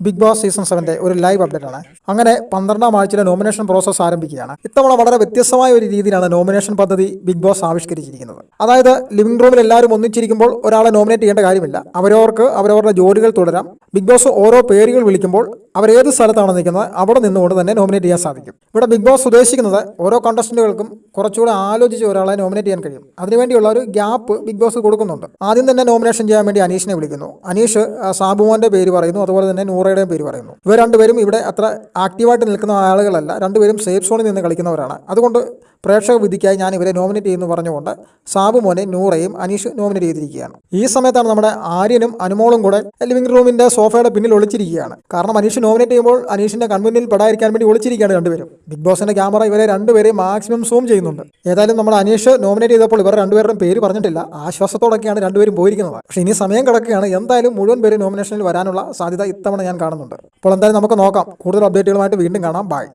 Big boss season സെവന്റെ ഒരു live update ആണ്. അങ്ങനെ പന്ത്രണ്ടാം ആഴ്ചയിലെ നോമിനേഷൻ പ്രോസസ്സ് ആരംഭിക്കുകയാണ്. ഇത്തവണ വളരെ വ്യത്യസ്തമായ ഒരു രീതിയിലാണ് നോമിനേഷൻ പദ്ധതി ബിഗ് ബോസ് ആവിഷ്കരിച്ചിരിക്കുന്നത്. അതായത് ലിവിംഗ് റൂമിൽ എല്ലാവരും ഒന്നിച്ചിരിക്കുമ്പോൾ ഒരാളെ നോമിനേറ്റ് ചെയ്യേണ്ട കാര്യമില്ല. അവരവർക്ക് അവരവരുടെ ജോലികൾ തുടരാം. ബിഗ് ബോസ് ഓരോ പേരുകൾ വിളിക്കുമ്പോൾ അവർ ഏത് സ്ഥലത്താണ് നിൽക്കുന്നത് അവിടെ നിന്നുകൊണ്ട് തന്നെ നോമിനേറ്റ് ചെയ്യാൻ സാധിക്കും. ഇവിടെ ബിഗ് ബോസ് ഉദ്ദേശിക്കുന്നത് ഓരോ കണ്ടസ്റ്റന്റുകൾക്കും കുറച്ചുകൂടെ ആലോചിച്ച് ഒരാളെ നോമിനേറ്റ് ചെയ്യാൻ കഴിയും. അതിനുവേണ്ടിയുള്ള ഒരു ഗ്യാപ്പ് ബിഗ് ബോസ് കൊടുക്കുന്നുണ്ട്. ആദ്യം തന്നെ നോമിനേഷൻ ചെയ്യാൻ വേണ്ടി അനീഷിനെ വിളിക്കുന്നു. അനീഷ് സാബുമോന്റെ പേര് പറയുന്നു. അതുപോലെ തന്നെ നൂറയുടെയും പേര് പറയുന്നു. ഇവർ രണ്ടുപേരും ഇവിടെ അത്ര ആക്റ്റീവായിട്ട് നിൽക്കുന്ന ആളുകളല്ല. രണ്ടുപേരും സേഫ് സോണിൽ നിന്ന് കളിക്കുന്നവരാണ്. അതുകൊണ്ട് പ്രേക്ഷക വിധിക്കായി ഞാൻ ഇവരെ നോമിനേറ്റ് ചെയ്യുന്നു പറഞ്ഞുകൊണ്ട് സാബു മോനെ നൂറയും അനീഷ് നോമിനേറ്റ് ചെയ്തിരിക്കുകയാണ്. ഈ സമയത്താണ് നമ്മുടെ ആര്യനും അനുമോളും കൂടെ ലിവിംഗ് റൂമിന്റെ സോഫയുടെ പിന്നിൽ ഒളിച്ചിരിക്കുകയാണ്. കാരണം അനീഷ് നോമിനേറ്റ് ചെയ്യുമ്പോൾ അനീഷിന്റെ കൺമുന്നിൽ പെടാതിരിക്കാൻ വേണ്ടി ഒളിച്ചിരിക്കുകയാണ് രണ്ടുപേരും. ബിഗ് ബോസിന്റെ ക്യാമറ ഇവരെ രണ്ടുപേരെയും മാക്സിമം സൂം ചെയ്യുന്നുണ്ട്. ഏതായാലും നമ്മൾ അനീഷ് നോമിനേറ്റ് ചെയ്തപ്പോൾ ഇവർ രണ്ടുപേരുടെയും പേര് പറഞ്ഞിട്ടില്ല. ആശ്വാസത്തോടൊക്കെയാണ് രണ്ടുപേരും പോയിരിക്കുന്നത്. പക്ഷേ ഇനി സമയം കിടക്കുകയാണ്. എന്തായാലും മുഴുവൻ പേര് നോമിനേഷനിൽ വരാനുള്ള സാധ്യത ഇത്തവണ ഞാൻ കാണുന്നുണ്ട്. അപ്പോൾ എന്തായാലും നമുക്ക് നോക്കാം. കൂടുതൽ അപ്ഡേറ്റുകളുമായിട്ട് വീണ്ടും കാണാം. ബൈ